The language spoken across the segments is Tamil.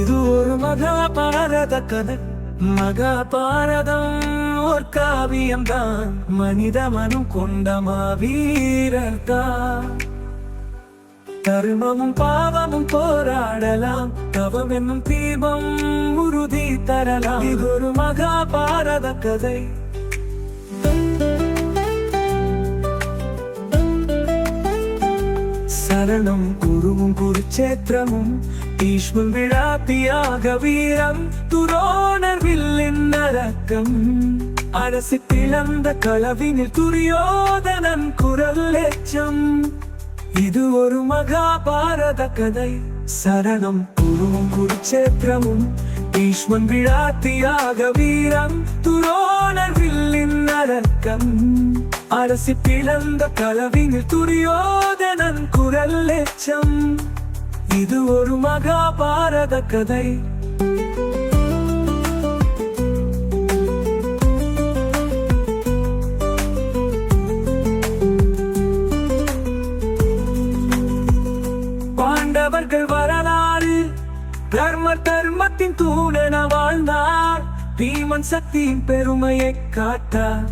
இது ஒரு மகாபாரத கதை மகாபாரதம் ஒரு காவியம்தான். மனித மனம் கொண்ட மாவீரர் தருமமும் பாவமும் போராடலாம். தவம் என்னும் தீபம் உறுதி தரலாம். இது ஒரு மகாபாரத கதை சரணம் குருவும் குருச்சேத்திரமும் பீஷ்மம் விழா வீரம் துரோணர் வில்லின் நரக்கம் அரசு பிளந்த களவினில் துரியோதனன் குரல் எச்சம் இது ஒரு மகாபாரத கதை. சரணம் குருவும் குருச்சேத்திரமும் பீஷ்மன் விழாத்தியாக வீரம் துரோணர் வில்லின் நரக்கம் அரசி பிளந்த கலவினில் துரியோதனன் குரல் எச்சம் இது ஒரு மகாபாரத கதை. தர்மத்தின் தூணன வாழ்ந்தார். பீமன் சக்தியின் பெருமையை காட்டார்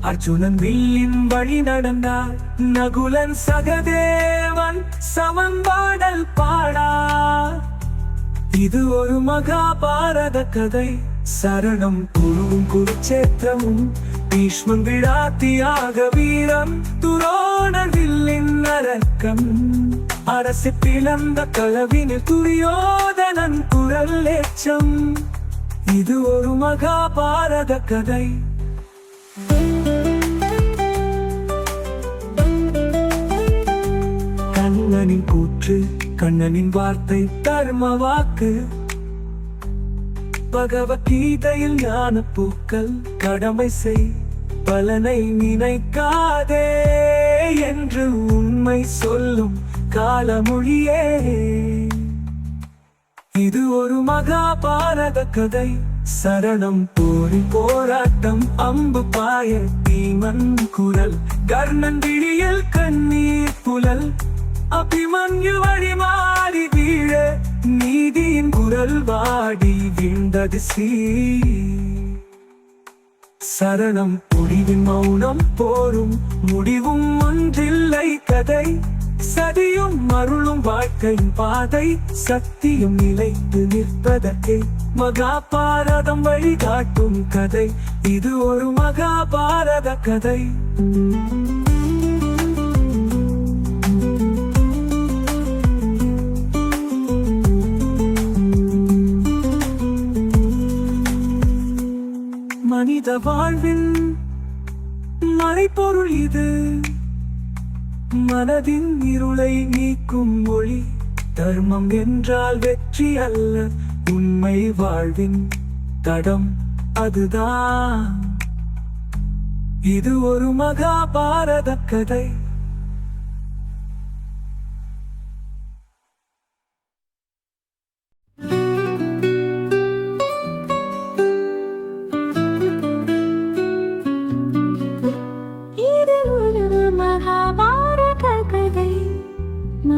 அர்ஜுனன் வில்லின் வழி நடந்தார். நகுலன் சகதேவன் சமன்பாடல் பாடார். இது ஒரு மகாபாரத கதை. சரணம் குருவும் குருச்சேத்திரமும். பீஷ்மன் விழாத்தியாக வீரம். துரோணர் வில்லின் நரக்கம் அரசு பிளந்த களவினில் துரியோதனன் குரல் ஏச்சம் இது ஒரு மகாபாரத கதை. கண்ணனின் கூற்று கண்ணனின் வார்த்தை தர்ம வாக்கு. பகவத்கீதையில் ஞான பூக்கள் கடமை செய் பலனை நினைக்காதே என்று உண்மை சொல்லும். கால மொழியே இது ஒரு மகாபாரத கதை. சரணம் போரி போராட்டம் அம்பு பாய தீமன் குரல். கர்ணன் விழியில் கண்ணீர் புலல் அபிமன்யு வழிமாறி வீழ நீதியின் குரல் வாடி வீழ்ந்தது சீ சரணம் முடிவின் மௌனம் போரும். முடிவும் ஒன்றில்லை கதை. சதியும் மருளும் வாழ்க்கையின் பாதை சக்தியும் நிலைத்து நிற்பதற்கே. மகாபாரதம் வழிகாட்டும் கதை இது ஒரு மகாபாரத கதை. மனித வாழ்வில் மறைப்பொருள் இது. மனதின் இருளை நீக்கும் மொழி. தர்மம் என்றால் வெற்றி அல்ல உண்மை வாழ்வின் தடம் அதுதான். இது ஒரு மகாபாரத கதை.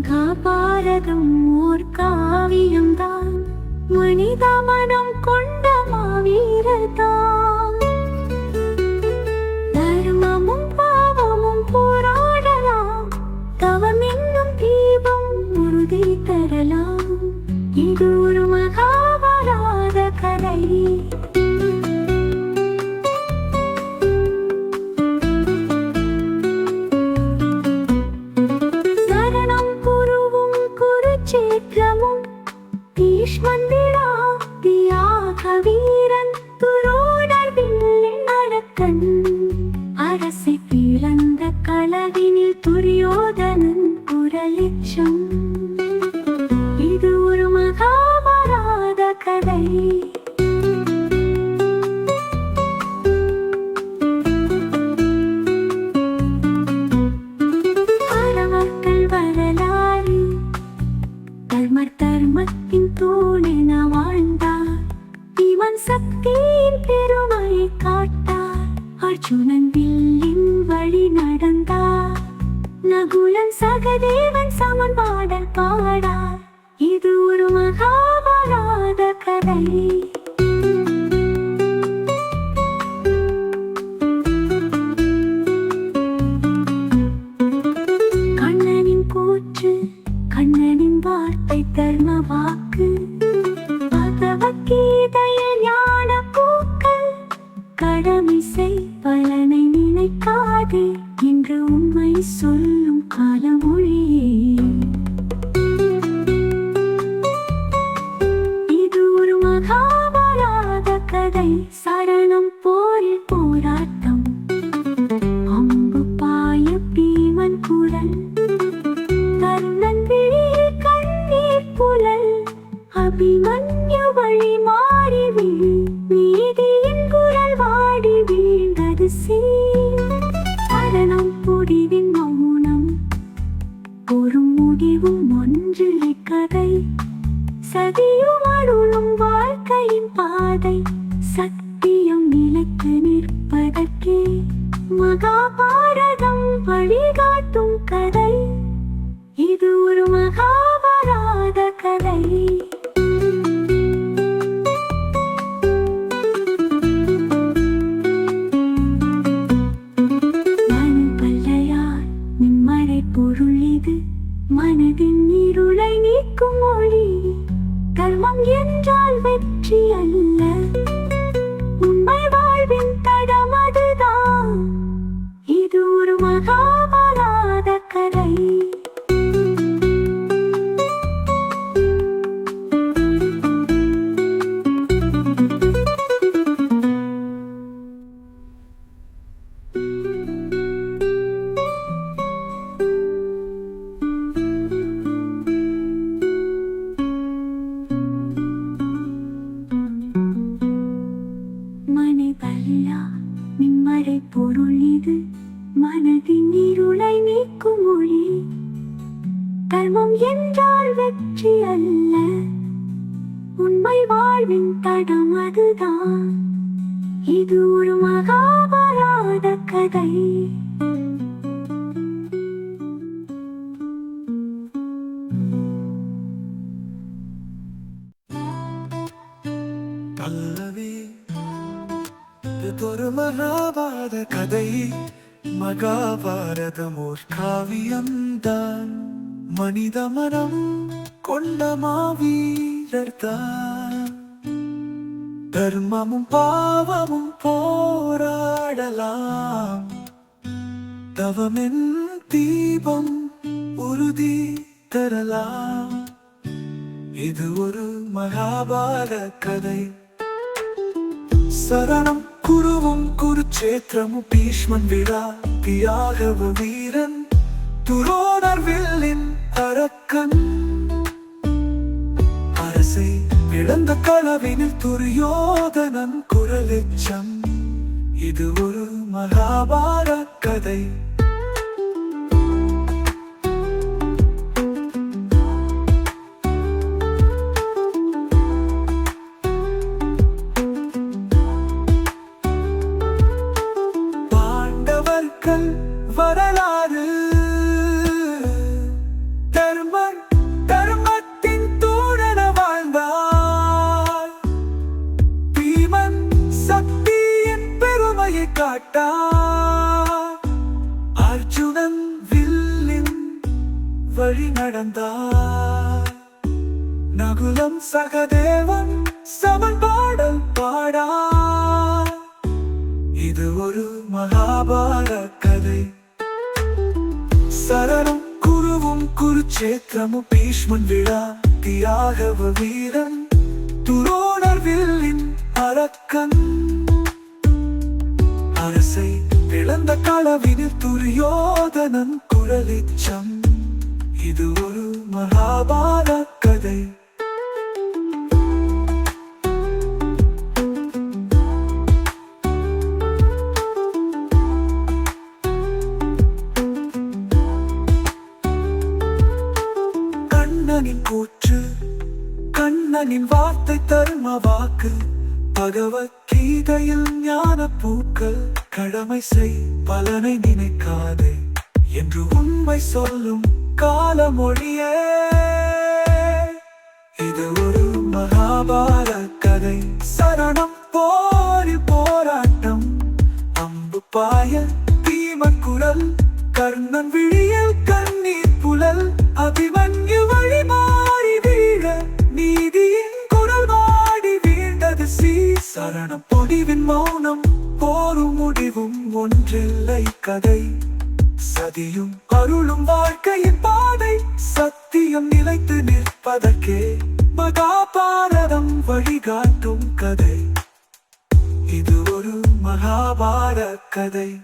மகாபாரதம் ஓர் காவியம்தான். மனித மனம் கொண்ட மாவீரதான் தர்மமும் பாவமும் போராடலாம். தவம் என்னும் தீபம் உறுதி தரலாம். இது ஒரு மகாபாரத கதை. பீஷ்மன் விழா தியாக வில்லின் அடக்கன். அரசை பிளந்த களவினில் துரியோதனன் குரலிச்சம். சக்தியின் பெருமையை காட்டார். அர்ஜுனன் வில்லின் வழி நடந்தார். நகுலன் சகதேவன் சமன் பாடல் பாடார். இது ஒரு மகாபாரத கதை. வாழ்க்கை என்று உண்மை சொல்லும் காலமொழியே முடிவும் ஒன்றிலை கதை. சதியும் அருளும் வாழ்க்கையின் பாதை. சத்தியம் நிலைத்து நிற்பதற்கே மகாபாரதம் வழிகாட்டும் கதை. இது ஒரு மகாபாரத கதை. வெற்றி அல்ல உண்மை நிம்மறை பொருள் இது. மனதின் இருளை நீக்கும் மொழி தர்மம் என்றால் வெற்றி அல்ல. உண்மை வாழ்வின் தடம் அதுதான். இது ஒரு மகாபாரத கதை. கதை மகாபாரதம் ஓர் காவியம்தான் மனித மனம் கொண்ட மாவீரர்தான். தர்மமும் பாவமும் போராடலாம். தவமென் தீபம் உறுதி தரலாம். இது ஒரு மகாபாரத கதை. சரணம் குருவும் குருச்சேத்திரமும் பீஷ்மன் விழா தியாகவ வீரன் துரோணர் வில்லின் அரக்கன். அரசை இழந்த களவினில் துரியோதனன் குரலிச்சம். இது ஒரு மகாபாரத கதை. வழி நகுலம் சகதேவன் சமன்பாடல் பாடார் இது ஒரு மகாபார கதை. சரணம் குருவும் குருச்சேத்திரமும் பீஷ்மன் விழா தியாகவ வீரன் துரோணர் வில்லின் அரக்கன். அரசை இழந்த களவினில் துரியோதனன் குரலிச்சம். இது ஒரு மகாபாரத கதை. கண்ணனின் கூற்று கண்ணனின் வார்த்தை தரும் வாக்கு. பகவத்கீதையில் ஞான பூக்கள் கடமை செய் பலனை நினைக்காதே என்று உண்மை சொல்லும் கால மொழியே இது ஒரு மகாபார கதை. சரணம் போரி போராட்டம். அம்பு பாய தீமன் குரல் கர்ணன் விழியில் கண்ணீர் புலல் அபிமன்யு வழி மாறி வீழ. நீதியின் குரல் மாடி வீழ்ந்தது சீ. சரண பொடிவின் மௌனம். போரும் முடிவும் ஒன்றில்லை கதை. சதியும் அருளும் வாழ்க்கையின் பாதை சத்தியம் நிலைத்து நிற்பதற்கே. மகாபாரதம் வழிகாட்டும் கதை. இது ஒரு மகாபாரத கதை.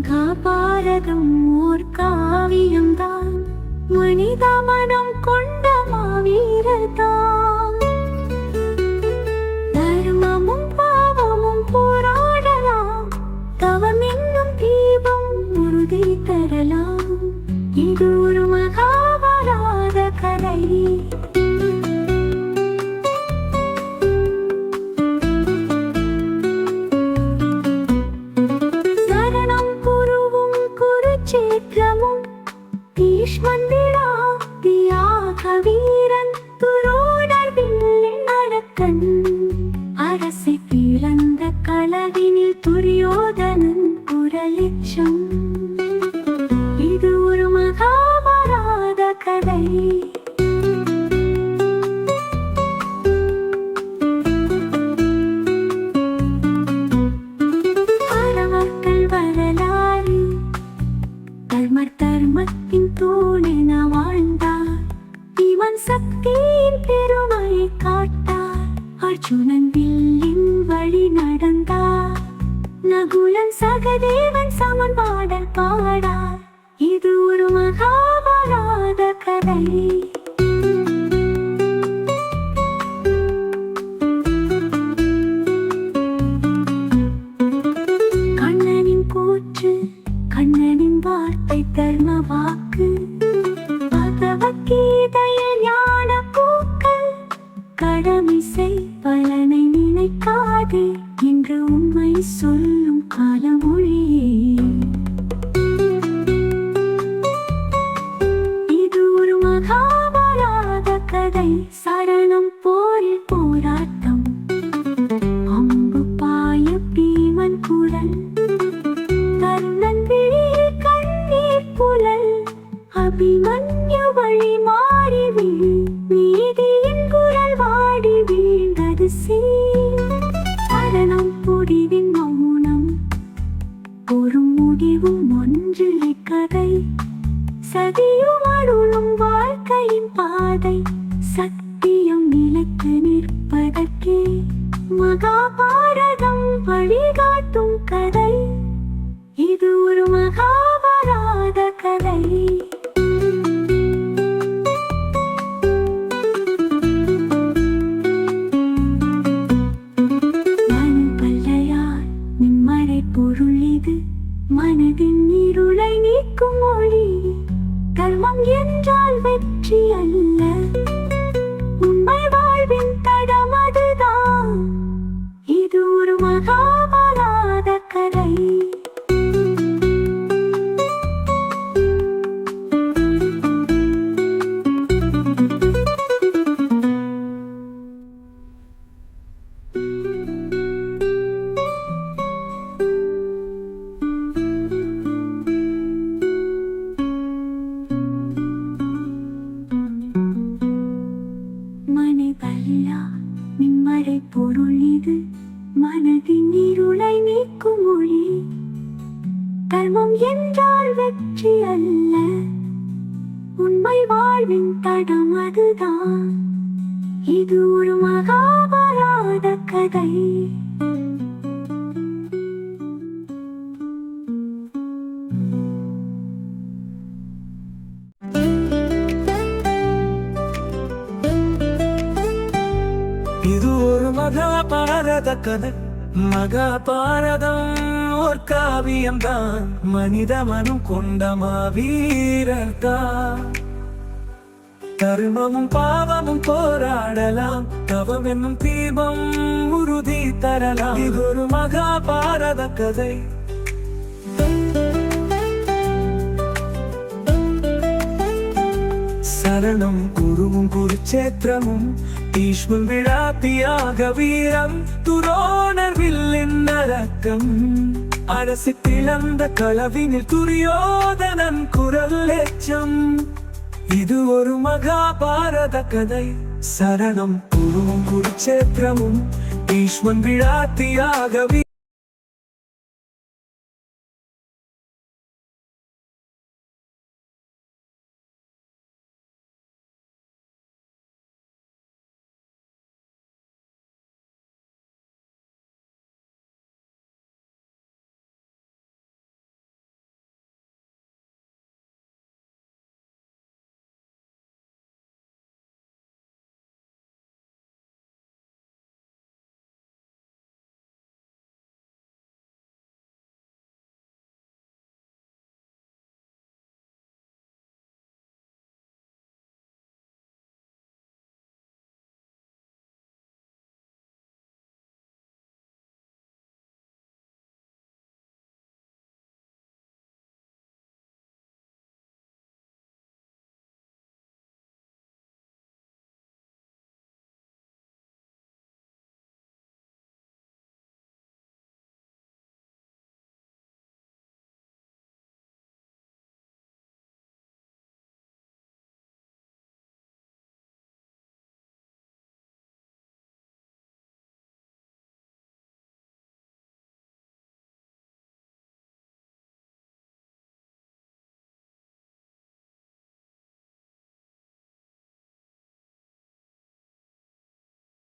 மகாபாரதம் ஓர் காவியம்தான். மனித மனம் கொண்ட மாவீரதான் தர்மமும் பாவமும் போராடலாம். தவம் என்னும் தீபம் உறுதி தரலாம். இது ஒரு மகாபாரத கதை. குருச்சேத்திரமும் பீஷ்மன் விழா தியாக வீரன் துரோணர் வில்லின் அடக்கன் அரசை பிளந்த களவினில் துரியோதனன் குரலிச்சம் இது ஒரு மகாபாரத கதை சக்தியின் பெருமையை காட்டார். அர்ஜுனன் வில்லின் வழி நடந்தார். நகுலன் சகதேவன் சமன் பாடல் பாடார். இது ஒரு மகாபாரத கதை. பலனை நினைக்காதே என்று உண்மை சொல்லும் காலமொழியே முடிவும் ஒன்று கதை. சதியும் அருளும் வாழ்க்கையின் பாதை. சத்தியம் நிலைத்து நிற்பதற்கே மகாபாரதம் வழிகாட்டும் கதை. இது ஒரு மகாபாரத கதை. வெற்றி அல்ல இது மனதின் இருளை நீக்கும் மொழி கர்மம் என்றால் வெற்றி அல்ல. உண்மை வாழ்வின் தடம் அதுதான். இது இது ஒரு மகாபாரத கதை மகாபாரதம் ஒரு காவியம்தான். மனித மனம் கொண்ட மாவீரர் தருமமும் பாவமும் போராடலாம். தவம் என்னும் தீபம் உறுதி தரலாம். இது ஒரு மகாபாரத கதை சரணம் குருவும் குருச்சேத்திரமும் ஈஷ்மம் விழாத்தியாக வீரம் துரோணர் வில்லின் நரக்கம் அரசு திளந்த களவினில் துரியோதனன் குரல் எச்சம். இது ஒரு மகாபாரத கதை. சரணம் குருவும் குருச்சேத்திரமும் ஈஸ்வன் விழாத்தியாக வீ-